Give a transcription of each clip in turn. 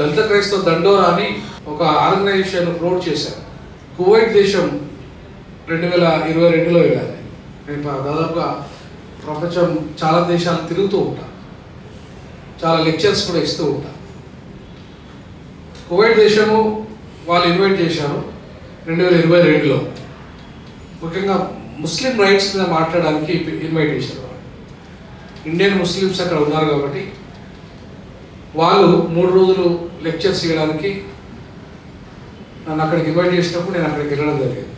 దళిత క్రైస్తవ దండోరా అని ఒక ఆర్గనైజేషన్ ఫ్లోట్ చేశాను కువైట్ దేశం రెండు వేల ఇరవై రెండులో వెళ్ళాలి. నేను దాదాపుగా ప్రపంచం చాలా దేశాలు తిరుగుతూ ఉంటాను చాలా లెక్చర్స్ కూడా ఇస్తూ ఉంటాను కువైట్ దేశము వాళ్ళు ఇన్వైట్ చేశారు రెండు వేల ఇరవై రెండులో. ముఖ్యంగా ముస్లిం రైట్స్ మీద మాట్లాడడానికి ఇన్వైట్ చేశారు వాళ్ళు. ఇండియన్ ముస్లిమ్స్ అక్కడ ఉన్నారు కాబట్టి వాళ్ళు మూడు రోజులు లెక్చర్స్ ఇవ్వడానికి నన్ను అక్కడికి ఇన్వైట్ చేసినప్పుడు నేను అక్కడికి వెళ్ళడం జరిగింది.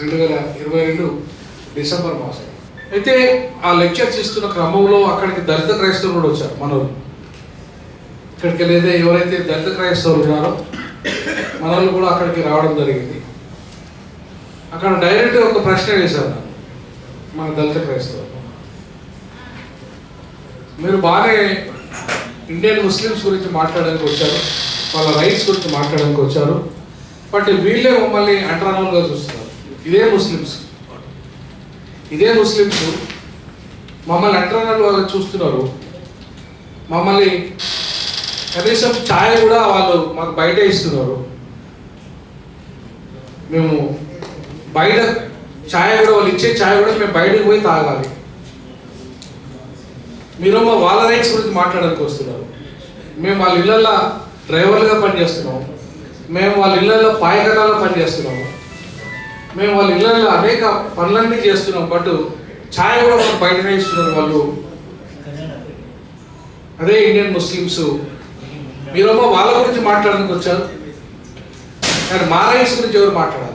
రెండు వేల ఇరవై రెండు డిసెంబర్ మాసం. అయితే ఆ లెక్చర్స్ ఇస్తున్న క్రమంలో అక్కడికి దళిత క్రైస్తవులు కూడా వచ్చారు మనోళ్ళు. ఇక్కడికి లేదా ఎవరైతే దళిత క్రైస్తవులు ఉన్నారో మనోళ్ళు కూడా అక్కడికి రావడం జరిగింది. అక్కడ డైరెక్ట్ ఒక ప్రశ్న వేశారు నన్ను. మన దళిత క్రైస్తవులు. మీరు బాగానే ఇండియన్ ముస్లిమ్స్ గురించి మాట్లాడడానికి వచ్చారు. వాళ్ళ రైట్స్ గురించి మాట్లాడడానికి వచ్చారు. బట్ వీళ్ళే మమ్మల్ని అంటరానంగా చూస్తున్నారు. ఇదే ముస్లిమ్స్ ఇదే ముస్లిమ్స్ మమ్మల్ని అంటరానంగా చూస్తున్నారు. మమ్మల్ని కనీసం ఛాయ్ కూడా వాళ్ళు మాకు బయట ఇస్తున్నారు. మేము బయట ఛాయ్ కూడా వాళ్ళు ఇచ్చే ఛాయ్ కూడా మేము బయటకు పోయి తాగాలి. మీరేమో వాళ్ళ రైట్స్ గురించి మాట్లాడడానికి వస్తున్నారు. మేము వాళ్ళ ఇళ్ళల్లో డ్రైవర్లుగా పనిచేస్తున్నాం మేము వాళ్ళ ఇళ్ళల్లో పాయకరాల్లో పనిచేస్తున్నాము. మేము వాళ్ళ ఇళ్ళల్లో అనేక పనులన్నీ చేస్తున్నాం. బట్ ఛాయ్ కూడా మాకు ఇస్తున్నారు వాళ్ళు. అదే ఇండియన్ ముస్లిమ్స్. మీరేమో వాళ్ళ గురించి మాట్లాడడానికి వచ్చారు. కానీ మా రైట్స్ గురించి ఎవరు మాట్లాడాలి?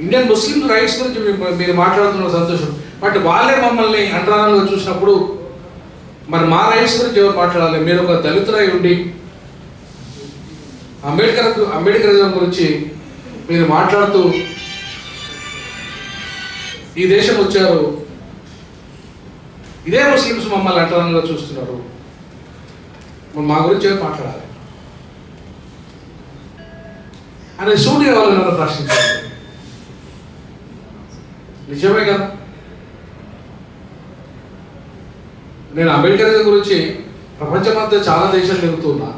ఇండియన్ ముస్లిం రైట్స్ గురించి మీరు- మీరు మాట్లాడుతున్న సంతోషం. బట్ వాళ్ళే మమ్మల్ని అంటరానంగా చూసినప్పుడు మరి మా రైట్స్ గురించి ఎవరు మాట్లాడాలి? మీరు ఒక దళితులై ఉండి అంబేద్కర్ అంబేద్కరిజం గురించి మీరు మాట్లాడుతూ ఈ దేశం వచ్చారు. ఇదే ముస్లిమ్స్ మమ్మల్ని అంటరానంగా చూస్తున్నారు. మరి మా గురించి ఎవరు మాట్లాడాలి? అనే సూటిగా వాళ్ళు ప్రశ్నించారు నిజమే కదా? నేను అంబేద్కర్ గురించి ప్రపంచమంతా చాలా దేశాలు తిరుగుతున్నా.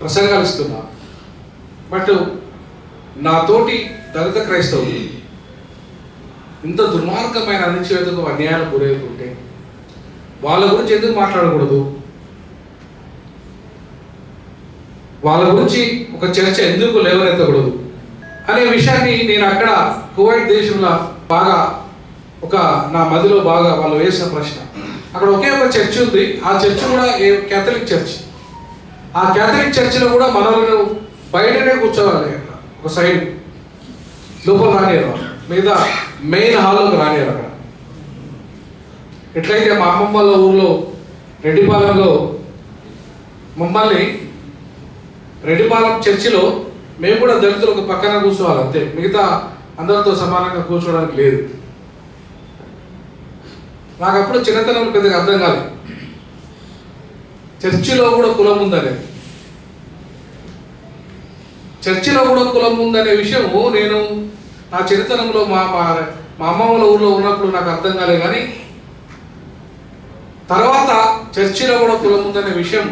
ప్రసంగాలు ఇస్తున్నా. బట్ నాతోటి దళిత క్రైస్తవులు ఇంత దుర్మార్గమైన అణిచివేతకు అన్యాయాలు గురవుతుంటే వాళ్ళ గురించి ఎందుకు మాట్లాడకూడదు? వాళ్ళ గురించి ఒక చర్చ ఎందుకు లేవనెత్తకూడదు? అనే విషయాన్ని నేను అక్కడ కువైట్ దేశంలో బాగా ఒక నా మదిలో బాగా వాళ్ళు వేసిన ప్రశ్న. అక్కడ ఒకే ఒక చర్చ్ ఉంది. ఆ చర్చ్ కూడా ఏ కేథలిక్ చర్చ్. ఆ కేథలిక్ చర్చిలో కూడా మనల్ని బయటనే కూర్చోవాలి అక్కడ ఒక సైడ్. లోపల రానియరు మీద మెయిన్ హాల్లోకి రానియరు అక్కడ. ఎట్లయితే మా అమ్మమ్మ వాళ్ళ ఊర్లో రెడ్డిపాలెంలో మమ్మల్ని రెడ్డిపాలెం చర్చిలో మేము కూడా దళితులు ఒక పక్కన కూర్చోవాలి అంతే. మిగతా అందరితో సమానంగా కూర్చోవడానికి లేదు. నాకు అప్పుడు చిన్నతనం పెద్దగా అర్థం కాదు చర్చిలో కూడా కులం ఉందనే. చర్చిలో కూడా కులం ఉందనే విషయము నేను నా చిన్నతనంలో మా మా అమ్మమ్మల అమ్మమ్మ ఊర్లో ఉన్నప్పుడు నాకు అర్థం కాలేదు కానీ తర్వాత చర్చిలో కూడా కులం ఉందనే విషయం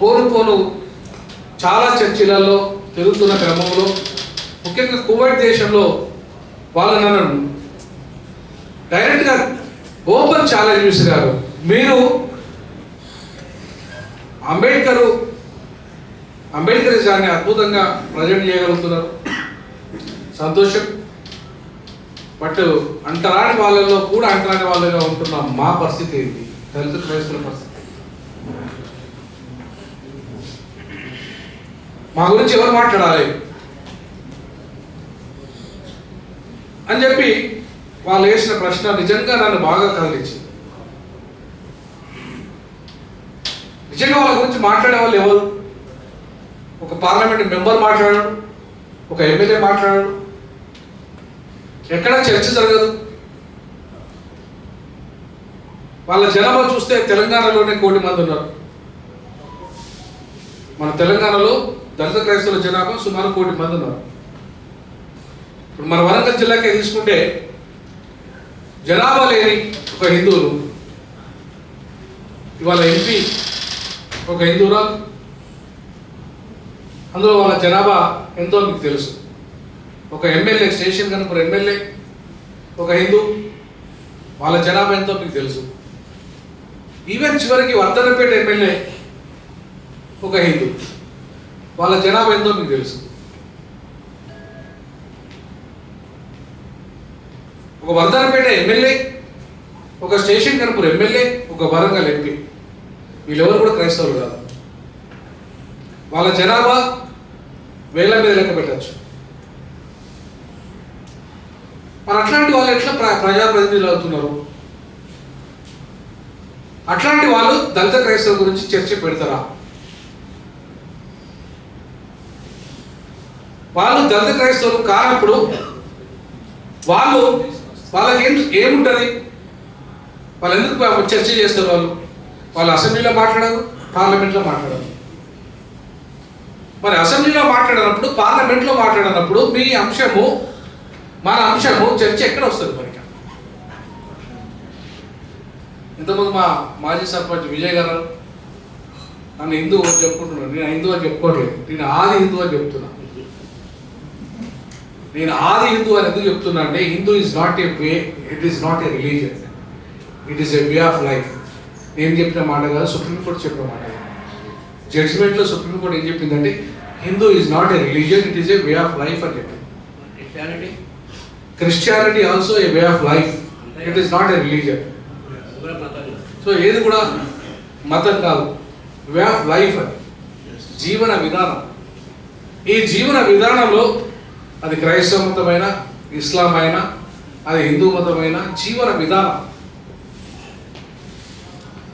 పోను పోను చాలా చర్చిలలో పెరుగుతున్న క్రమంలో. ముఖ్యంగా కువైట్ దేశంలో వాళ్ళు నన్ను డైరెక్ట్గా ఓపెన్ ఛాలెంజ్ విసిరారు మీరు అంబేద్కర్ అంబేద్కరిజాన్ని అద్భుతంగా ప్రజెంట్ చేయగలుగుతున్నారు. సంతోషం. బట్ అంటరాని వాళ్ళలో కూడా అంటరాని వాళ్ళగా ఉంటున్న మా పరిస్థితి ఏంటి? దళిత క్రైస్తుల పరిస్థితి. మా గురించి ఎవరు మాట్లాడాలి? అని చెప్పి వాళ్ళు వేసిన ప్రశ్న నిజంగా నన్ను బాగా కదిలించింది. నిజంగా వాళ్ళ గురించి మాట్లాడే వాళ్ళు ఎవరు? ఒక పార్లమెంట్ మెంబర్ మాట్లాడాడు ఒక ఎమ్మెల్యే మాట్లాడాడు. ఎక్కడ చర్చ జరగదు. వాళ్ళ జనాభా చూస్తే తెలంగాణలోనే కోటి మంది ఉన్నారు. మన తెలంగాణలో దళిత క్రైస్తవుల జనాభా సుమారు కోటి మంది ఉన్నారు. ఇప్పుడు మన వరంగల్ జిల్లాకే తీసుకుంటే జనాభా లేని ఒక హిందువులు. ఇవాళ ఎంపీ ఒక హిందూరాలు అందులో వాళ్ళ జనాభా ఎంతో మీకు తెలుసు. ఒక ఎమ్మెల్యే స్టేషన్ కనుక ఎమ్మెల్యే ఒక హిందూ వాళ్ళ జనాభా ఎంతో మీకు తెలుసు. ఈవెన్ చివరికి వర్ధనపేట ఎమ్మెల్యే ఒక హిందూ. వాళ్ళ జనాభా ఎంతో మీకు తెలుసు. ఒక వర్ధనపేట ఎమ్మెల్యే ఒక స్టేషన్ కనుపూర్ ఎమ్మెల్యే ఒక వరంగల్ ఎంపీ. వీళ్ళెవరు కూడా క్రైస్తవులు కాదు. వాళ్ళ జనాభా వేల మీద లెక్క పెట్టచ్చు. మరి అట్లాంటి వాళ్ళు ఎట్లా ప్ర- ప్రజాప్రతినిధులు అవుతున్నారు? అట్లాంటి వాళ్ళు దళిత క్రైస్తవుల గురించి చర్చ పెడతారా? వాళ్ళు దళిత క్రైస్తవులు కానప్పుడు వాళ్ళు వాళ్ళకి ఏం ఏముంటుంది? వాళ్ళు ఎందుకు చర్చ చేస్తారు వాళ్ళు? వాళ్ళు అసెంబ్లీలో మాట్లాడరు పార్లమెంట్లో మాట్లాడరు. మరి అసెంబ్లీలో మాట్లాడినప్పుడు పార్లమెంట్లో మాట్లాడినప్పుడు మీ అంశము మన అంశము చర్చ ఎక్కడ వస్తుంది మరి ఇంతకుముందు మా మాజీ సర్పంచ్ విజయ్ గారు నన్ను హిందూ అని చెప్పుకుంటున్నాను నేను హిందూ అని చెప్పుకోవట్లేదు. నేను ఆది హిందూ అని చెప్తున్నాను నేను ఆది హిందూ అని ఎందుకు చెప్తున్నా అంటే Hindu is not a way it is not a religion it is a way of life నేను చెప్పిన మాట కాదు సుప్రీంకోర్టు చెప్పిన మాట జడ్జిమెంట్లో సుప్రీంకోర్టు ఏం చెప్పిందంటే Hindu is not a religion it is a way of life అని చెప్పింది Christianity Christianity also a way of life it is not a religion so ఏది కూడా మతం కాదు. వే ఆఫ్ లైఫ్ అది. జీవన విధానం. ఈ జీవన విధానంలో అది క్రైస్తవ మతమైన ఇస్లాం అయినా అది హిందూ మతమైన జీవన విధానం.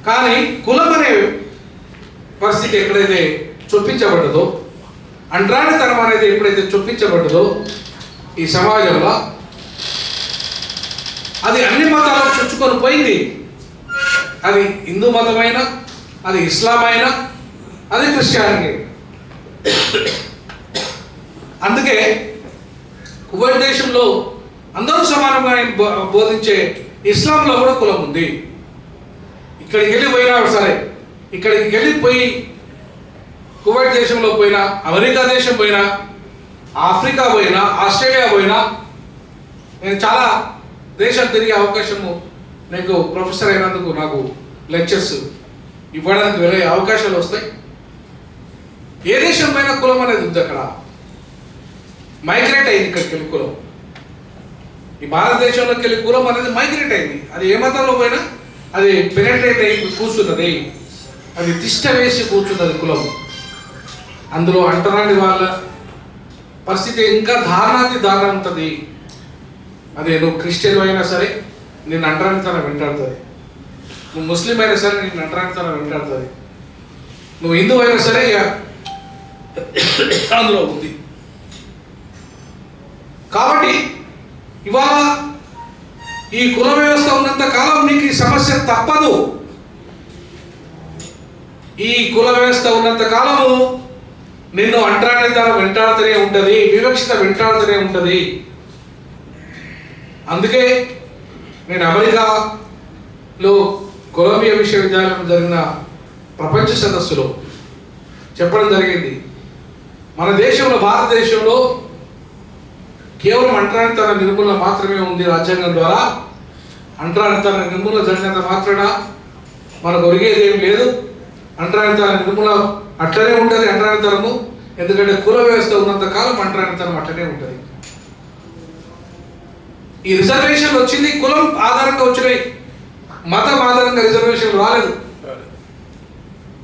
కానీ కులం అనే పరిస్థితి ఎక్కడైతే చొప్పించబడ్డదో అండ్రానితనం అనేది ఎప్పుడైతే చొప్పించబడ్డదో ఈ సమాజంలో అది అన్ని మతాలకు చొచ్చుకొని పోయింది. అది హిందూ మతమైన అది ఇస్లాం అయినా అది క్రిస్టియానిటీ అందుకే ఉభయ దేశంలో అందరూ సమానంగా బో- బోధించే ఇస్లాంలో కూడా కులం ఉంది. ఇక్కడికి వెళ్ళి పోయినా సరే ఇక్కడికి వెళ్ళిపోయి కువైట్ దేశంలో పోయినా అమెరికా దేశం పోయినా ఆఫ్రికా పోయినా ఆస్ట్రేలియా పోయినా నేను చాలా దేశాలు తిరిగే అవకాశము నాకు ప్రొఫెసర్ అయినందుకు నాకు లెక్చర్స్ ఇవ్వడానికి వెళ్ళే అవకాశాలు వస్తాయి. ఏ దేశం పైన కులం అనేది ఉంది అక్కడ. మైగ్రేట్ అయింది ఇక్కడికి కులం. ఈ భారతదేశంలోకి వెళ్ళి కులం అనేది మైగ్రేట్ అయింది. అది ఏ మతంలో పోయినా అది పెనట్రేట్ అయి కూర్చున్నది. అది తిష్ట వేసి కూర్చున్నది కులం. అందులో అంటరాని వాళ్ళ పరిస్థితి ఇంకా దారుణాది దారుణం ఉంటుంది అదే నువ్వు క్రిస్టియన్ అయినా సరే నేను అంటరానితనం వెంటాడుతుంది. నువ్వు ముస్లిం అయినా సరే నేను అంటరానితనం వెంటాడుతుంది. నువ్వు హిందూ అయినా సరే ఇక అందులో ఉంది. కాబట్టి ఇవాళ ఈ కుల వ్యవస్థ ఉన్నంత కాలం నీకు ఈ సమస్య తప్పదు. ఈ కుల వ్యవస్థ ఉన్నంత కాలము నిన్ను అంటరానితనం వెంటాడుతూనే ఉంటుంది వివక్షత వెంటాడుతూనే ఉంటుంది. అందుకే నేను అమెరికాలో కొలంబియా విశ్వవిద్యాలయం జరిగిన ప్రపంచ సదస్సులో చెప్పడం జరిగింది. మన దేశంలో భారతదేశంలో కేవలం అంటరానితన నిర్మూలన మాత్రమే ఉంది రాజ్యాంగం ద్వారా. అంటరానితన నిర్మూలన జరిగినంత మాత్రాన మనకు ఒరిగేది ఏం లేదు. అంటరానితన నిర్మూలన అట్లనే ఉంటుంది అంటరానితనము. ఎందుకంటే కుల వ్యవస్థ ఉన్నంత కాలం అంటరానితనం అట్లనే ఉంటుంది. ఈ రిజర్వేషన్ వచ్చింది కులం ఆధారంగా వచ్చినాయి. మతం ఆధారంగా రిజర్వేషన్ రాలేదు.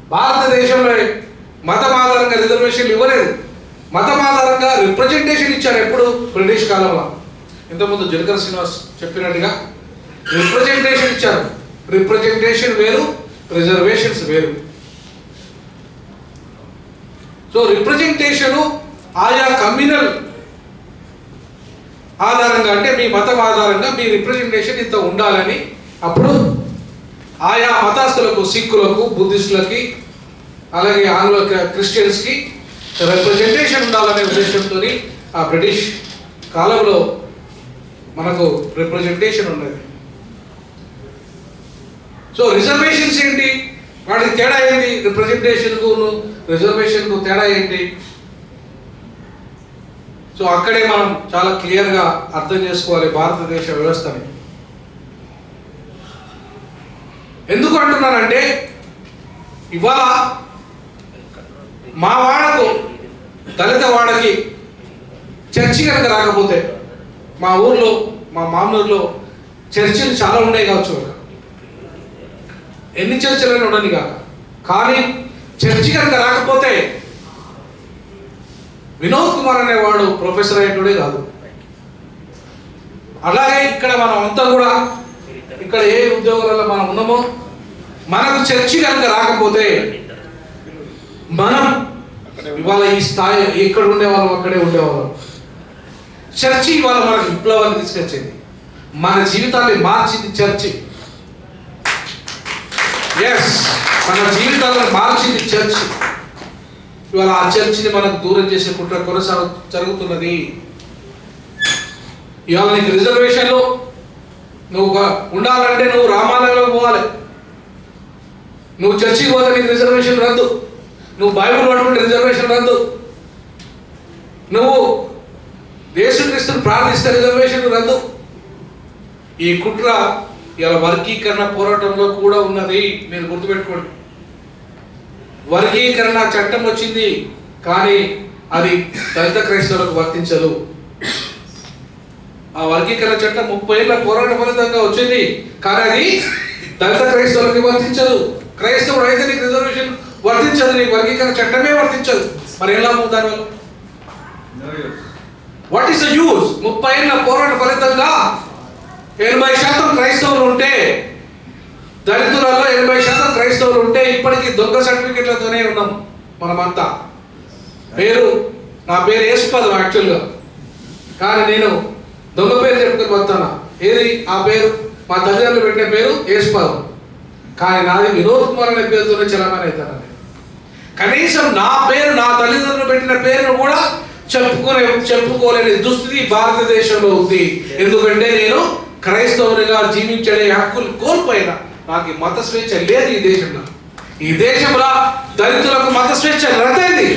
భారతదేశంలో మతం ఆధారంగా రిజర్వేషన్ ఇవ్వలేదు. మతం ఆధారంగా రిప్రజెంటేషన్ ఇచ్చారు ఎప్పుడు? బ్రిటిష్ కాలంలో. ఇంతకుముందు జనకర శ్రీనివాస్ చెప్పినట్టుగా రిప్రజెంటేషన్ ఇచ్చారు. రిప్రజెంటేషన్ వేరు రిజర్వేషన్స్ వేరు. సో రిప్రజెంటేషను ఆయా కమ్యూనల్ ఆధారంగా అంటే మీ మతం ఆధారంగా మీ రిప్రజెంటేషన్ ఇంత ఉండాలని అప్పుడు ఆయా మతస్థులకు సిక్కులకు బుద్ధిస్టులకి అలాగే ఆంగ్ల క్రిస్టియన్స్కి రిప్రజెంటేషన్ ఉండాలనే ఉద్దేశంతో ఆ బ్రిటిష్ కాలంలో మనకు రిప్రజెంటేషన్ ఉన్నది. సో రిజర్వేషన్స్ ఏంటి? వాటికి తేడా ఏంటి? రిప్రజెంటేషన్కు రిజర్వేషన్కు తేడా ఏంటి? సో అక్కడే మనం చాలా క్లియర్గా అర్థం చేసుకోవాలి భారతదేశ వ్యవస్థని. ఎందుకు అంటున్నానంటే ఇవాళ మా వాడకు దళిత వాడకి చర్చి కనుక రాకపోతే మా ఊర్లో మా మామూలులో చర్చిలు చాలా ఉన్నాయి కావచ్చు. ఎన్ని చర్చలైనా ఉండని కాక. కానీ చర్చి కనుక రాకపోతే వినోద్ కుమార్ అనేవాడు ప్రొఫెసర్ అయ్యేటోడే కాదు. అలాగే ఇక్కడ మనం అంతా కూడా ఇక్కడ ఏ ఉద్యోగాలలో మనం ఉన్నామో మనకు చర్చి కనుక రాకపోతే మనం ఇవాళ ఈ స్థాయి ఎక్కడ ఉండేవాళ్ళం? అక్కడే ఉండేవాళ్ళం. చర్చి ఇవాళ మనకు విప్లవాన్ని తీసుకొచ్చింది. మన జీవితాన్ని మార్చింది చర్చి. ఎస్ మన జీవితాలను మార్చింది చర్చ్. ఇవాళ ఆ చర్చిని మనకు దూరం చేసే కుట్ర కొనసాగు జరుగుతున్నది. ఇవాళ నీకు రిజర్వేషన్లు. నువ్వు ఒక- ఉండాలంటే నువ్వు రామాలయంలో పోవాలి. నువ్వు చర్చికి పోతే నీకు రిజర్వేషన్ రద్దు. నువ్వు బైబుల్ పట్టుకుంటే రిజర్వేషన్ రద్దు. నువ్వు యేసుక్రీస్తుని ప్రార్థిస్తే రిజర్వేషన్ రద్దు. ఈ కుట్ర ఇలా వర్గీకరణ పోరాటంలో కూడా ఉన్నది. మీరు గుర్తుపెట్టుకోండి. వర్గీకరణ చట్టం వచ్చింది కానీ అది దళిత క్రైస్తవులకు వర్తించదు. ఆ వర్గీకరణ చట్టం ముప్పై ఏళ్ళ పోరాట ఫలితంగా వచ్చింది కానీ అది దళిత క్రైస్తవులకు వర్తించదు. క్రైస్తవుడు అయితే నీకు రిజర్వేషన్ వర్తించదు నీకు వర్గీకరణ చట్టమే వర్తించదు. మరి ఎలా దానివల్ల వాట్ ఈస్ యూజ్ ముప్పై ఏళ్ళ పోరాట ఫలితంగా ఎనభై శాతం క్రైస్తవులు ఉంటే దళితులలో ఎనభై శాతం క్రైస్తవులు ఉంటే ఇప్పటికీ దొంగ సర్టిఫికెట్లతోనే ఉన్నాం మనమంతా. పేరు నా పేరు యేసుపదం యాక్చువల్గా. కానీ నేను దొంగ పేరు చెప్పుకొని వస్తాను. ఏది? ఆ పేరు? మా తల్లిదండ్రులు పెట్టిన పేరు యేసుపదం కానీ నాది వినోద్ కుమార్ అనే పేరుతోనే చలమని అవుతాను కనీసం నా పేరు నా తల్లిదండ్రులు పెట్టిన పేరును కూడా చెప్పుకునే చెప్పుకోలేని దుస్థితి భారతదేశంలో ఉంది. ఎందుకంటే నేను క్రైస్తవునిగా జీవించడే హక్కులు కోల్పోయినా నాకు మత స్వేచ్ఛ లేదు ఈ దేశంలో. ఈ దేశంలో దళితులకు మత స్వేచ్ఛ రద్దయింది.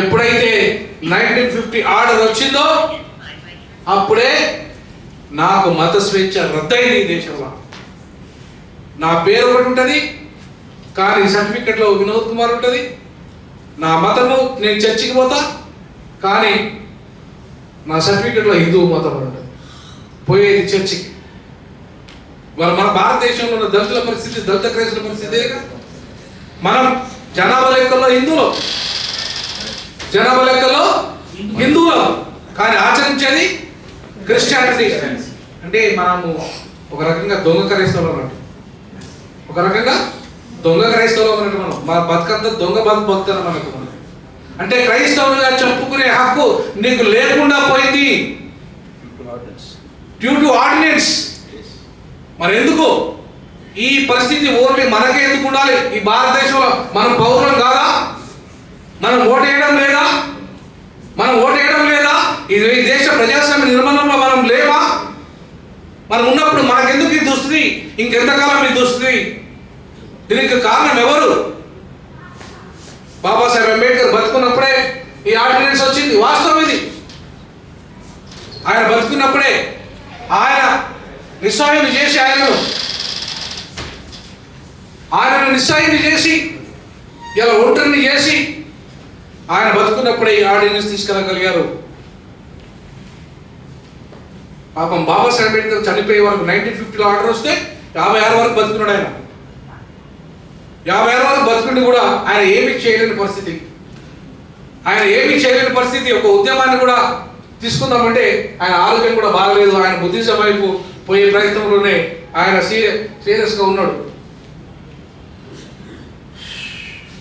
ఎప్పుడైతే నైన్టీన్ ఫిఫ్టీ ఆర్డర్ వచ్చిందో అప్పుడే నాకు మత స్వేచ్ఛ రద్దయింది ఈ దేశంలో. నా పేరు ఒకటి ఉంటుంది కానీ సర్టిఫికెట్లో వినోద్ కుమార్ ఉంటుంది. నా మతము నేను చర్చికి పోతా. కానీ నా సర్టిఫికెట్లో హిందూ మతం ఉంటుంది. పోయేది చర్చికి. మన మన భారతదేశంలో ఉన్న దళితుల పరిస్థితి దళిత క్రైస్తుల పరిస్థితి మనం జనాభా లెక్కల్లో హిందువులు. జనాభా లెక్కల్లో హిందువులు. కానీ ఆచరించేది క్రిస్టియానిటీ. అంటే మనము ఒక రకంగా దొంగ అన్నట్టు ఒక రకంగా దొంగ క్రైస్తవులు ఉన్నట్టు మనం మన బతుకంతా దొంగ బతుకు బతుకుతాను మనకు? అంటే క్రైస్తవులుగా చెప్పుకునే హక్కు నీకు లేకుండా పోయింది. డ్యూ టు ఆర్డినెన్స్ మరి ఎందుకు? ఈ పరిస్థితి ఓన్లీ మనకే ఎందుకు ఉండాలి? ఈ భారతదేశంలో మనం పౌరులం కాదా? మనం ఓటేయడం లేదా? మనం ఓటేయడం లేదా? ఇది ఈ దేశ ప్రజాస్వామ్య నిర్మాణంలో మనం లేవా? మనం ఉన్నప్పుడు మనకెందుకు ఈ దుస్థితి? ఇంకెంతకాలం ఈ దుస్థితి? దీనికి కారణం ఎవరు? బాబాసాహెబ్ అంబేద్కర్ బతుకున్నప్పుడే ఈ ఆర్డినెన్స్ వచ్చింది వాస్తవం ఇది. ఆయన బతుకున్నప్పుడే ఆయన నిస్సహాయులు చేసి ఆయనను ఆయనను నిస్సహాయులు చేసి ఇలా ఒంటరిని చేసి ఆయన బతుకున్నప్పుడే ఈ ఆర్డినెన్స్ తీసుకెళ్ళగలిగారు పాపం బాబాసాహెబ్ అంబేద్కర్ చనిపోయే వరకు నైన్టీన్ ఫిఫ్టీలో ఆర్డర్ వస్తే యాభై ఆరు వరకు బతుకున్నాడు ఆయన. యాభై ఆరు బతుకుండి కూడా ఆయన ఏమీ చేయలేని పరిస్థితి. ఆయన ఏమీ చేయలేని పరిస్థితి. ఒక ఉద్యమాన్ని కూడా తీసుకుందామంటే ఆయన ఆరోగ్యం కూడా బాగలేదు. ఆయన బుద్ధిజం వైపు పోయే ప్రయత్నంలోనే ఆయన సీరియస్ సీరియస్గా ఉన్నాడు.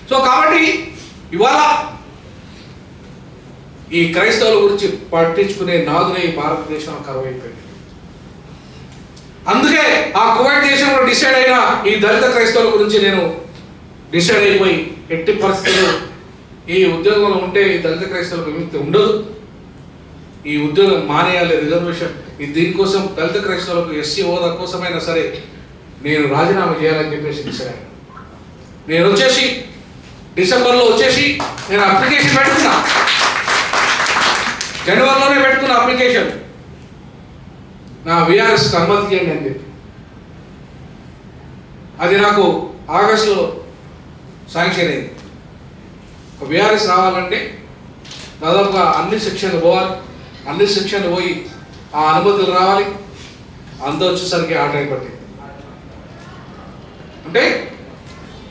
సో కాబట్టి ఇవాళ ఈ క్రైస్తవుల గురించి పట్టించుకునే నాదునే ఈ భారతదేశం కరువైపోయింది. అందుకే ఆ కువైట్ దేశంలో డిసైడ్ అయిన ఈ దళిత క్రైస్తవుల గురించి నేను డిసైడ్ అయిపోయి ఎట్టి పరిస్థితుల్లో ఈ ఉద్యోగంలో ఉంటే ఈ దళిత క్రైస్తవులకు విముక్తి ఉండదు. ఈ ఉద్యోగం మానేయాలి రిజర్వేషన్. ఈ దీనికోసం దళిత క్రైస్తవులకు ఎస్సీ హోదా కోసమైనా సరే నేను రాజీనామా చేయాలని చెప్పేసి డిసైడ్ అయ్యాను నేను వచ్చేసి డిసెంబర్లో వచ్చేసి నేను అప్లికేషన్ పెట్టుకున్నా. జనవరిలోనే పెట్టుకున్న అప్లికేషన్. నా విఆర్ఎస్ అనుమతి చేయండి అని చెప్పి. అది నాకు ఆగస్టులో శాంక్షన్ అయింది. ఒక విఆర్ఎస్ రావాలంటే దాదాపుగా అన్ని సెక్షన్లు పోవాలి. అన్ని సెక్షన్లు పోయి ఆ అనుమతులు రావాలి. అంత వచ్చేసరికి ఆ టైం పట్టింది అంటే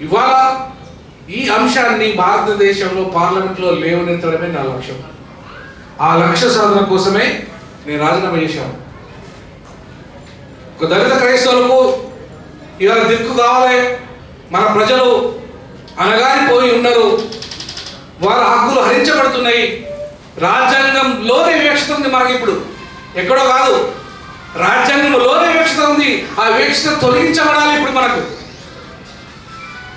ఇవాళ ఈ అంశాన్ని భారతదేశంలో పార్లమెంట్లో లేవనెత్తడమే నా లక్ష్యం. ఆ లక్ష్య సాధన కోసమే నేను రాజీనామా చేశాను. ఒక దళిత క్రైస్తవులకు ఇవాళ దిక్కు కావాలి. మన ప్రజలు అనగారిపోయి ఉన్నారు. వారి హక్కులు హరించబడుతున్నాయి. రాజ్యాంగంలోనే వివక్షత ఉంది మనకి ఇప్పుడు. ఎక్కడో కాదు. రాజ్యాంగంలోనే వివక్షత ఉంది. ఆ వివక్షత తొలగించబడాలి ఇప్పుడు మనకు.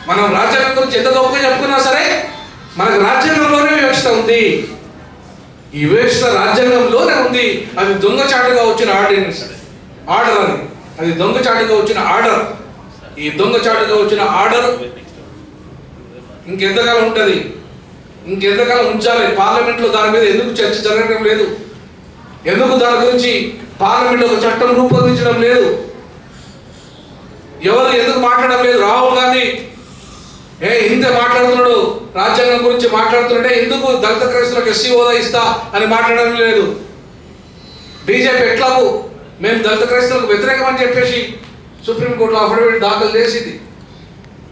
మనం రాజ్యాంగం గురించి ఎంత గొప్పగా చెప్పుకున్నా సరే మనకు రాజ్యాంగంలోనే వివక్షత ఉంది. ఈ వివక్షత రాజ్యాంగంలోనే ఉంది. అది దొంగచాటుగా వచ్చిన ఆర్డినెన్స్ ఆర్డర్ అని. అది దొంగచాటుగా వచ్చిన ఆర్డర్. ఈ దొంగచాటుగా వచ్చిన ఆర్డర్ ఇంకెంతకాలం ఉంటుంది? ఇంకెంతకాలం ఉంచాలి? పార్లమెంట్లో దాని మీద ఎందుకు చర్చ జరగడం లేదు? ఎందుకు దాని గురించి పార్లమెంట్ ఒక చట్టం రూపొందించడం లేదు? ఎవరు ఎందుకు మాట్లాడడం లేదు? రాహుల్ గాంధీ ఏ ఇంత మాట్లాడుతున్నాడు. రాజ్యాంగం గురించి మాట్లాడుతుంటే ఎందుకు దళిత క్రైస్తులకు ఎస్సీ హోదా ఇస్తా అని మాట్లాడడం లేదు? బీజేపీ ఎట్లాగూ మేము దళిత క్రైస్తులకు వ్యతిరేకం అని చెప్పేసి సుప్రీంకోర్టులో అఫిడవిట్ దాఖలు చేసింది.